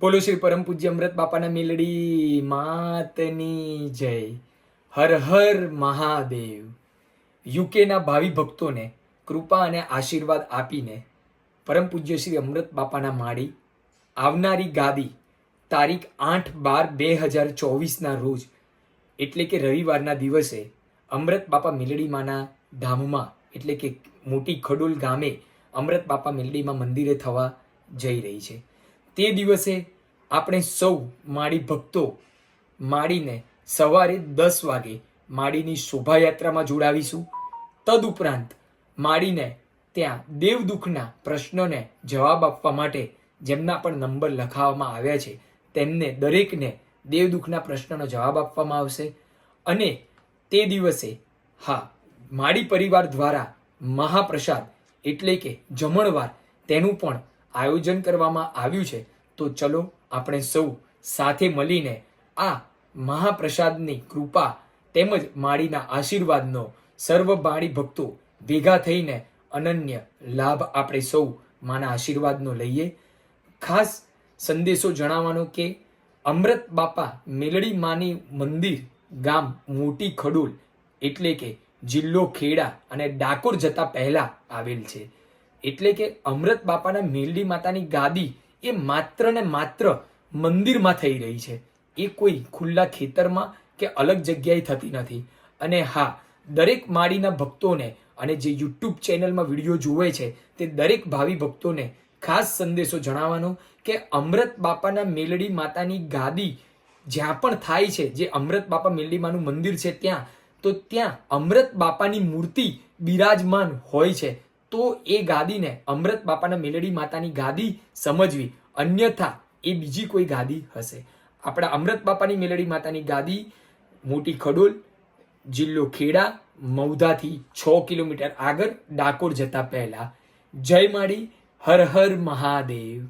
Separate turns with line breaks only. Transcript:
બોલો શ્રી પરમ પૂજ્ય અમૃત બાપાના મેલડી, માતની જય. હર હર મહાદેવ. યુકેના ભાવિ ભક્તોને કૃપા અને આશીર્વાદ આપીને પરમ પૂજ્ય શ્રી અમૃત બાપાના માળી આવનારી ગાદી તારીખ આઠ બાર બે હજાર ચોવીસના રોજ, એટલે કે રવિવારના દિવસે, અમૃત બાપા મેલડીમાંના ધામમાં, એટલે કે મોટી ખડોલ ગામે, અમૃત બાપા મેલડીમાં મંદિરે થવા જઈ રહી છે. તે દિવસે આપણે સૌ માળી ભક્તો માળીને સવારે દસ વાગે માળીની શોભાયાત્રામાં જોડાવીશું. તદુપરાંત માળીને ત્યાં દેવદુખના પ્રશ્નોને જવાબ આપવા માટે જેમના પણ નંબર લખાવવામાં આવ્યા છે, તેમને દરેકને દેવદુખના પ્રશ્નનો જવાબ આપવામાં આવશે. અને તે દિવસે હા, માળી પરિવાર દ્વારા મહાપ્રસાદ એટલે કે જમણવાર તેનું પણ આયોજન કરવામાં આવ્યું છે. તો ચલો આપણે સૌ સાથે મળીને આ મહાપ્રસાદની કૃપા તેમજ માળીના આશીર્વાદનો સર્વ બાળી ભક્તો ભેગા થઈને અનન્ય લાભ આપણે સૌ માના આશીર્વાદનો લઈએ. ખાસ સંદેશો જણાવવાનો કે અમૃત બાપા મેલડી માની મંદિર ગામ મોટી ખડોલ એટલે કે જિલ્લો ખેડા અને ડાકોર જતા પહેલા આવેલ છે. એટલે કે અમૃત બાપાના મેલડી માતાની ગાદી એ માત્ર ને માત્ર મંદિરમાં થઈ રહી છે. એ કોઈ ખુલ્લા ખેતરમાં કે અલગ જગ્યાએ થતી નથી. અને હા, દરેક માળીના ભક્તોને અને જે યુટ્યુબ ચેનલમાં વીડિયો જુએ છે, તે દરેક ભાવિ ભક્તોને ખાસ સંદેશો જણાવવાનો કે અમૃત બાપાના મેલડી માતાની ગાદી જ્યાં પણ થાય છે, જે અમૃત બાપા મેલડી માનું મંદિર છે ત્યાં, તો ત્યાં અમૃત બાપાની મૂર્તિ બિરાજમાન હોય છે. તો એ ગાદીને અમૃત બાપાના મેલડી માતાની ગાદી સમજવી. અન્યથા એ બીજી કોઈ ગાદી હશે. આપણા અમૃત બાપાની મેલડી માતાની ગાદી મોટી ખડોલ, જિલ્લો ખેડા, મૌધાથી છ કિલોમીટર આગળ ડાકોર જતા પહેલા. જય માળી હર હર મહાદેવ.